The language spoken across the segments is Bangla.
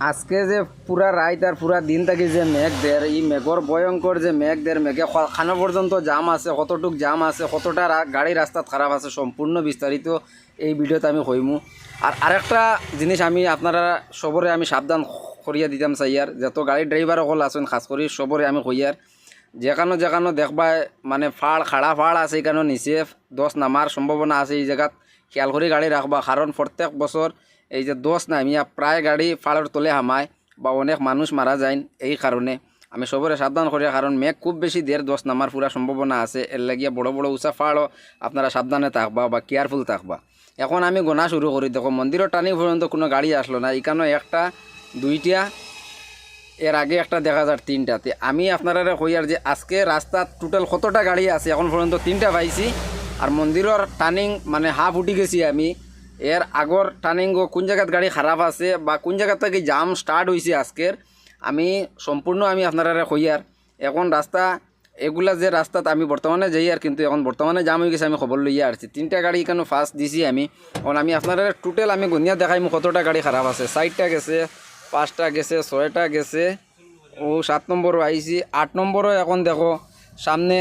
আজকে যে পুরা রাত আর পুরা দিন থাকি যে মেঘ দের, এই মেঘর ভয়ঙ্কর যে মেঘ দের, মেঘে খানো পর্যন্ত জাম আছে, কতটুক জাম আছে, কতটা গাড়ি রাস্তাত খারাপ আছে সম্পূর্ণ বিস্তারিত এই ভিডিওতে আমি কইমু আর আরেকটা জিনিস আমি আপনারা সবরে আমি সাবধান করিয়া দিতাম চাইয়ার যত গাড়ি ড্রাইভার সকল আছেন খাস করে সবরে আমি কইয়ার যেখানো যেখানো দেখবা মানে ফাড় খাড়া ফাড় আছে এখানে নিচে দশ নামার সম্ভাবনা আছে এই জায়গাত খেয়াল করে গাড়ি রাখবা কারণ প্রত্যেক বছর এই যে দশ নামিয়া প্রায় গাড়ি ফাড়ের তলে হামায় বা অনেক মানুষ মারা যায় এই কারণে আমি সবরে সাবধান করি কারণ মেঘ খুব বেশি দের দশ নামার পুরা সম্ভাবনা আছে। এর লাগিয়া বড় বড় উঁচা ফাড়ও আপনারা সাবধানে থাকবা বা কেয়ারফুল থাকবা। এখন আমি গোনা শুরু করি। দেখো মন্দিরের টানি পর্যন্ত কোনো গাড়ি আসলো না। এখানে একটা, দুইটা এর আগে একটা দেখা যার তিনটাতে। আমি আপনারা কইয়ার যে আজকে রাস্তাত টোটাল কতটা গাড়ি আছে, এখন পর্যন্ত তিনটা পাইছি। আর মন্দিরের টার্নিং মানে হাফ উঠি গেছি আমি। এর আগর টার্নিং কোন জায়গাত গাড়ি খারাপ আছে বা কোন জায়গা থেকে জাম স্টার্ট হয়েছে আজকের, আমি সম্পূর্ণ আমি আপনারা কইয়ার এখন রাস্তা এগুলা যে রাস্তাত আমি বর্তমানে যাই আর কিন্তু এখন বর্তমানে জাম হয়ে গেছে, আমি খবর লইয়া আসছি তিনটা গাড়ি কেন ফার্স্ট দিছি আমি। এখন আমি আপনারা টোটাল আমি গনিয়া দেখাইমু কতটা গাড়ি খারাপ আছে। চারটা গেছে, পাঁচটা গেছে, ছয়টা গেছে। ও, সাত নম্বরও আইছি আট নম্বরও এখন দেখো, সামনে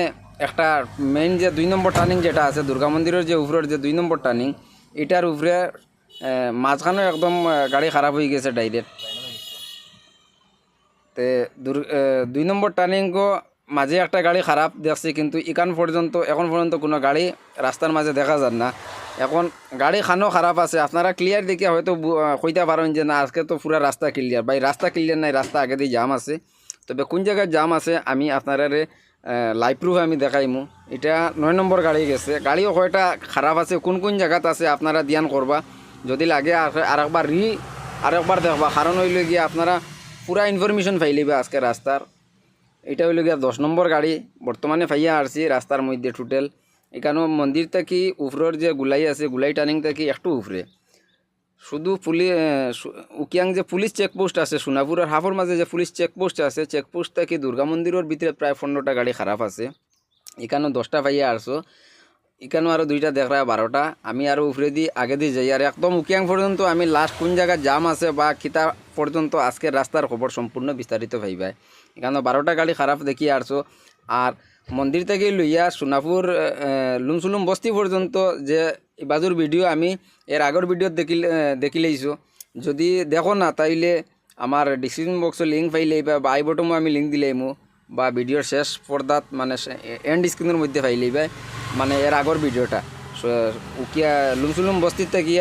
একটা মেইন যে দুই নম্বর টার্নিং যেটা আছে দুর্গা মন্দিরের যে উপরের যে দুই নম্বর টার্নিং এটার উপরে আহ, মাঝখানেও একদম গাড়ি খারাপ হয়ে গেছে ডাইরেক্ট তে দুই নম্বর টার্নিংও মাঝে একটা গাড়ি খারাপ দেখছি কিন্তু এখান পর্যন্ত এখন পর্যন্ত কোনো গাড়ি রাস্তার মাঝে দেখা যান না। এখন গাড়ি খানো খারাপ আছে আপনারা ক্লিয়ার দেখে হয়তো কইতে পারেন যে না আজকে তো পুরা রাস্তা ক্লিয়ার ভাই রাস্তা ক্লিয়ার নাই রাস্তা আগে দিয়ে জাম আছে। তবে কোন জায়গায় জাম আছে আমি আপনারা লাইভ প্রুফ আমি দেখাইমু। এটা নয় নম্বর গাড়ি গেছে। গাড়িও কয়টা খারাপ আছে, কোন কোন জায়গাত আছে আপনারা ধ্যান করবা। যদি লাগে আর- আরেকবার রি আর একবার দেখবা। কারণ হইল গিয়ে আপনারা পুরা ইনফরমেশন পাইলিবা আজকে রাস্তার। এটা হইল গিয়া দশ নম্বর গাড়ি, বর্তমানে ফাইয়া আসছি রাস্তার মধ্যে টোটাল এখানেও মন্দির থেকে উপরের যে গুলাই আছে, গুলাই টার্নিং থেকে একটু উফরে শুধু পুলি উকিয়াং যে পুলিশ চেকপোস্ট আছে, সোনাপুরের হাফর মাঝে যে পুলিশ চেকপোস্ট আছে চেকপোস্ট থেকে দুর্গা মন্দিরের ভিতরে প্রায় পনেরোটা গাড়ি খারাপ আছে। এখানেও দশটা পাইয়া আসছো এখানেও আরও দুইটা দেখা বারোটা। আমি আরও উপরে দিয়ে আগে দিয়ে যাই। আর একদম উকিয়াং পর্যন্ত আমি লাস্ট কোন জায়গায় জাম আছে বা খিতা পর্যন্ত আজকের রাস্তার খবর সম্পূর্ণ বিস্তারিত ভাইবাই এখানে বারোটা গাড়ি খারাপ দেখি আসছো আর মন্দির থেকে লইয়া সোনাপুর লুমসুলুম বস্তি পর্যন্ত যে বাজুর ভিডিও আমি এর আগের ভিডিওত দেখিলে দেখিলেইছো যদি দেখো না তাইলে আমার ডিসক্রিপশন বক্সে লিঙ্ক পাইলেই বা আই বটমও আমি লিঙ্ক দিলেইমু বা ভিডিওর শেষ পর্দাত মানে এন্ড স্ক্রিনের মধ্যে পাইলেই ভাই। মানে এর আগর ভিডিওটা। উকিয়া লুমসুলুম বস্তির থেকে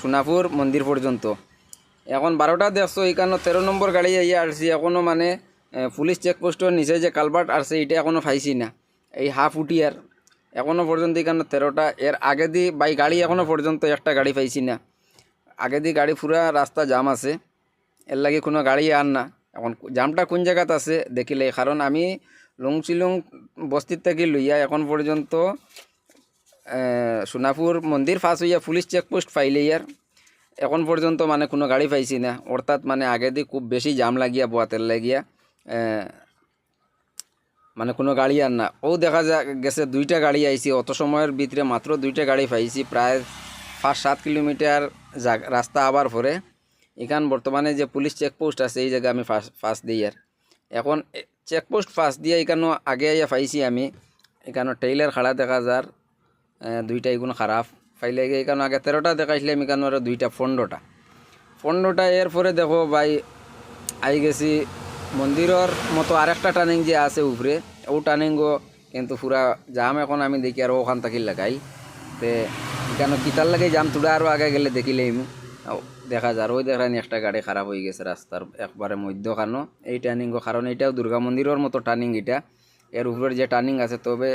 সোনাপুর মন্দির পর্যন্ত এখন বারোটা দেখছ এখানে তেরো নম্বর গাড়ি ইয়ে আসছি এখনও মানে পুলিশ চেকপোস্টের নিচে যে কালভার্ট আসছে এটা এখনও পাইছি না। এই হাফ উটিয়ার এখনও পর্যন্ত এখানে তেরোটা এর আগে দিয়ে বাই গাড়ি এখনও পর্যন্ত একটা গাড়ি পাইছি না। আগে দিয়ে গাড়ি পুরা রাস্তা জাম আছে। এর লাগে কোনো গাড়ি আর না। এখন জামটা কোন জায়গাত আছে দেখিলে, কারণ আমি লংচিলং বস্তির থেকে লইয়া এখন পর্যন্ত সোনাপুর মন্দির ফাঁস হইয়া পুলিশ চেকপোস্ট পাইলে ইয়ার। এখন পর্যন্ত মানে কোনো গাড়ি পাইছি না। অর্থাৎ মানে আগে দিয়ে খুব বেশি জাম লাগিয়া, বোয়াতের লাগিয়া মানে কোনো গাড়ি আর না। ও দেখা যা, গেছে দুইটা গাড়ি আইছি, অত সময়ের ভিতরে মাত্র দুইটা গাড়ি পাইছি, প্রায় পাঁচ সাত কিলোমিটার রাস্তা আবার পরে। এখান বর্তমানে যে পুলিশ চেকপোস্ট আছে, এই জায়গায় আমি ফার্স্ট ফার্স্ট দিই আর। এখন চেকপোস্ট ফার্স্ট দিয়ে এখানে আগে আইয়া পাইছি আমি। এখানে টেইলার খাড়া দেখা যার দুইটা এগুলো খারাপ। পাইলে এখানে আগে তেরোটা দেখাইছিলাম, এখানে আরও দুইটা পনেরোটা। পনেরোটা এরপরে দেখো ভাই, আই গেছি মন্দিরের মতো আরেকটা টার্নিং যে আছে উপরে, ও টার্নিংও কিন্তু পুরা জাম এখন আমি দেখি আর ওখান থাকি লাগাই। তে এখানে কিতার লাগে জাম তুলা আরও আগে গেলে দেখিলেই দেখা যার ওই দেখানি একটা গাড়ি খারাপ হয়ে গেছে রাস্তার একবারে মধ্যখানো। এই টার্নিংও কারণ এটাও দুর্গা মন্দিরের মতো টার্নিং এটা। এর উপরের যে টার্নিং আছে, তবে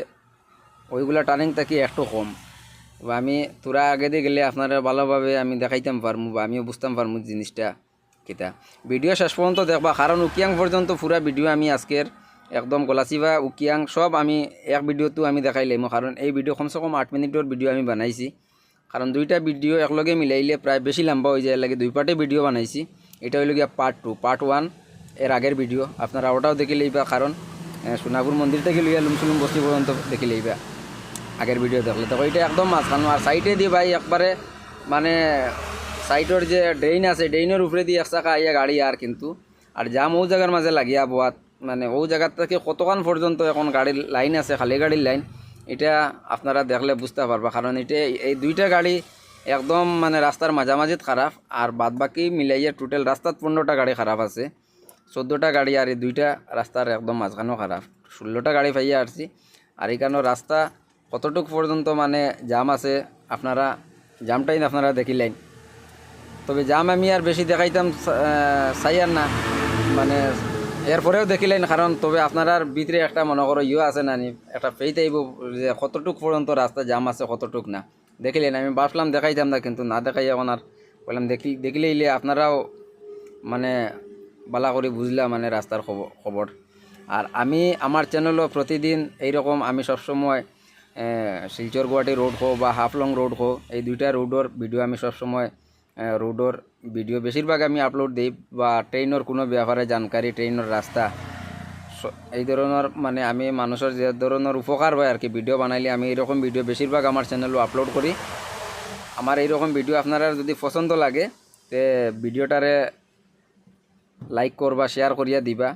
ওইগুলা টার্নিং থাকি একটু কম। বা আমি তোরা আগে দিয়ে গেলে আপনারা ভালোভাবে আমি দেখাইতাম পারমু বা আমিও বুঝতাম পারমু জিনিসটা কিতা। ভিডিও শেষ পর্যন্ত দেখবা, কারণ উকিয়াং পর্যন্ত পুরা ভিডিও আমি আজকের একদম গলাচিবা উকিয়াং সব আমি এক ভিডিওতো আমি দেখাই দেখাইলাম কারণ এই ভিডিও কমসে কম আট মিনিটের ভিডিও আমি বানাইছি। কারণ দুইটা ভিডিও একলগে মিলাইলে প্রায় বেশি লম্বা হয়ে যায়, লাগে দুই পার্টে ভিডিও বানাইছি। এটা হইল গিয়া পার্ট টু পার্ট ওয়ানের আগের ভিডিও। আপনারা ওটাও দেখে লইবা, কারণ সোনাপুর মন্দির থেকে লইয়া লুমসুলুম বস্তি পর্যন্ত দেখে লইবা। আগের ভিডিও দেখলে। তো এটা একদম মাঝখানো, আর সাইডে দিয়ে ভাই একবারে মানে সাইডর যে ড্রেন আছে ড্রেনের উপরে দিয়ে এক চাকা আইয়া গাড়ি আর কিন্তু। আর জাম ও জায়গার মাঝে লাগিয়া বোয়াত মানে ও জায়গার থেকে কতক্ষণ পর্যন্ত এখন গাড়ির লাইন আছে, খালি গাড়ির লাইন এটা আপনারা দেখলে বুঝতে পারবা, কারণ এটা এই দুইটা গাড়ি একদম মানে রাস্তার মাঝামাঝিত খারাপ, আর বাদ বাকি মিলাইয়া টোটাল রাস্তাত পনেরোটা গাড়ি খারাপ আছে। চোদ্দোটা গাড়ি আর এই দুইটা রাস্তার একদম মাঝখানেও খারাপ। ষোলোটা গাড়ি পাইয়া আসছি আর এই এখানেও রাস্তা কতটুক পর্যন্ত মানে জাম আছে, আপনারা জামটাই আপনারা দেখিলেন। তবে জাম আমি আর বেশি দেখাইতাম চাই আর না মানে এরপরেও দেখিলেন, কারণ তবে আপনার ভিতরে একটা মনে করো ইয়ে আছে না, নি একটা পেইতে আইব যে কতটুক পর্যন্ত রাস্তা জাম আছে, কতটুক না। দেখিলেন, আমি ভাবলাম দেখাইতাম না, কিন্তু না দেখাই আর বললাম, দেখি দেখিলে ইলে আপনারাও মানে বালা করে বুঝলাম মানে রাস্তার খবর। আর আমি, আমার চ্যানেলও প্রতিদিন এইরকম, আমি সবসময় শিলচর গুয়াহাটি রোড হোক বা হাফলং রোড হোক, এই দুইটা রোডর ভিডিও আমি সবসময় রোডর ভিডিও বেশিরভাগ আমি আপলোড দিই বা ট্রেনের কোনো ব্যাপারে জানকারি ট্রেনের রাস্তা এই ধরনের মানে আমি মানুষের যে ধরনের উপকার হয় আর কি ভিডিও বানাইলে, আমি এইরকম ভিডিও বেশিরভাগ আমার চ্যানেলও আপলোড করি। আমার এইরকম ভিডিও আপনারা যদি পছন্দ লাগে, তে ভিডিওটারে লাইক করবা শেয়ার করিয়া দিবা।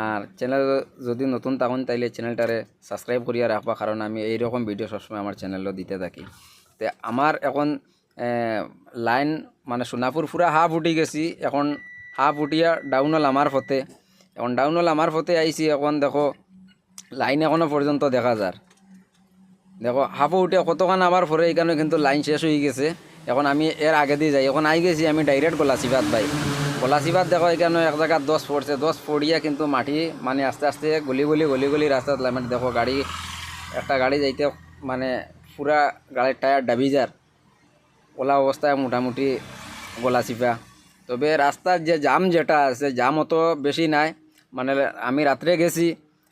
আর চ্যানেল যদি নতুন থাকুন, তাইলে চ্যানেলটারে সাবস্ক্রাইব করিয়া রাখবা, কারণ আমি এইরকম ভিডিও সবসময় আমার চ্যানেলও দিতে থাকি। তে আমার এখন লাইন মানে সোনাপুর পুরা হাফ উঠি গেছি, এখন হাফ উঠিয়া ডাউনল আমার ফতে। এখন ডাউনল আমার ফতে আইছি এখন দেখো, লাইন এখনও পর্যন্ত দেখা যার দেখো হাফও উঠে কতক্ষণ আবার পরে এখানে কিন্তু লাইন শেষ হয়ে গেছে। এখন আমি এর আগে দিয়ে যাই, এখন আই গেছি আমি ডাইরেক্ট গলাচিবাদ ভাই গলাচিবাদ দেখো এখানে এক জায়গায় দশ পড়ছে দশ পড়িয়া কিন্তু মাটি মানে আস্তে আস্তে গলি গলি গলি গলি রাস্তাত মানে দেখো, গাড়ি, একটা গাড়ি যাইতে মানে পুরা গাড়ির টায়ার ডাবি যার ওলা অবস্থায় মোটামুটি গলাচিপা তবে রাস্তার যে জাম যেটা আছে জাম অত বেশি নাই। মানে আমি রাত্রে গেছি,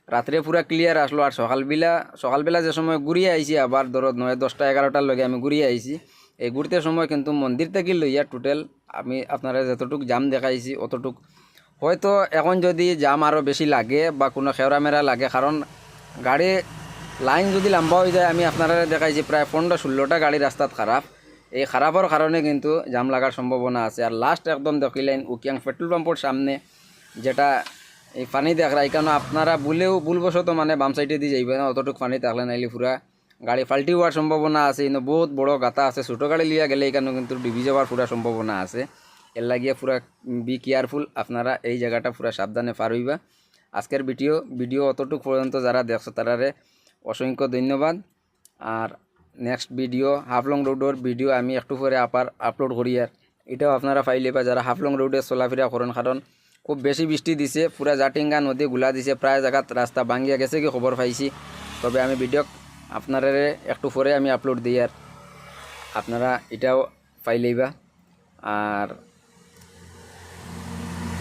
রাত্রে পুরা ক্লিয়ার আসলো। আর সকালবেলা সকালবেলা যে সময় ঘুরিয়ে আইছি, আবার ধরো নয়, দশটা, এগারোটার লগে আমি ঘুরিয়ে আইছি, এই ঘুরতে সময় কিন্তু মন্দির থেকে লইয়া টোটাল আমি আপনারা যতটুক জাম দেখাইছি, অতটুক। হয়তো এখন যদি জাম আরও বেশি লাগে বা কোনো খেওরা মেরা লাগে, কারণ গাড়ি লাইন যদি লম্বা হয়ে যায়, আমি আপনারা দেখাইছি, প্রায় পনেরো, ষোলোটা গাড়ি রাস্তাত খারাপ। এই খারাপের কারণে কিন্তু জাম লাগার সম্ভাবনা আছে। আর লাস্ট একদম দেখিলেন উকিয়াং পেট্রোল পাম্পের সামনে যেটা এই পানি দেখরা এখানে আপনারা ভুলেও ভুলবশত মানে বাম সাইডে দিয়ে যাইবে না, অতটুকু পানি থাকলে নাইলে পুরা গাড়ি পাল্টি হওয়ার সম্ভাবনা আছে। কিন্তু বহুত বড় গাতা আছে, ছোটো গাড়ি লিয়া গেলে এখানে কিন্তু ডিবি যাওয়ার পুরা সম্ভাবনা আছে। এর লাগিয়ে পুরা বি কেয়ারফুল আপনারা এই জায়গাটা পুরা সাবধানে পার হইবা। আজকের ভিডিও ভিডিও অতটুকু পর্যন্ত যারা দেখছ তারারে অসংখ্য ধন্যবাদ। আর নেক্সট ভিডিও হাফলং রোডের ভিডিও আমি একটু পরে আবার আপলোড করি আর এটাও আপনারা পাইলে বা যারা হাফলং রোডে চলাফেরা করেন কারণ খুব বেশি বৃষ্টি দিছে পুরা জাটিঙ্গা নদী গুলা দিছে প্রায় জায়গাত রাস্তা ভাঙ্গিয়া গেছে কি খবর পাইছি। তবে আমি ভিডিও আপনারা একটু পরে আমি আপলোড দিই আর আপনারা এটাও পাইলেইবা আর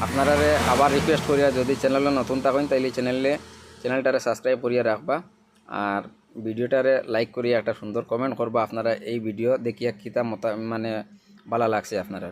আপনারা আবার রিকোয়েস্ট করিয়া যদি চ্যানেলে নতুন থাকেন, তাইলে চ্যানেলে চ্যানেলটারে সাবস্ক্রাইব করিয়া রাখবা। আর ভিডিওটারে লাইক করিয়া একটা সুন্দর কমেন্ট করবা। আপনারা এই ভিডিও দেখিয়া কিতা মতা মানে ভালো লাগছে আপনারা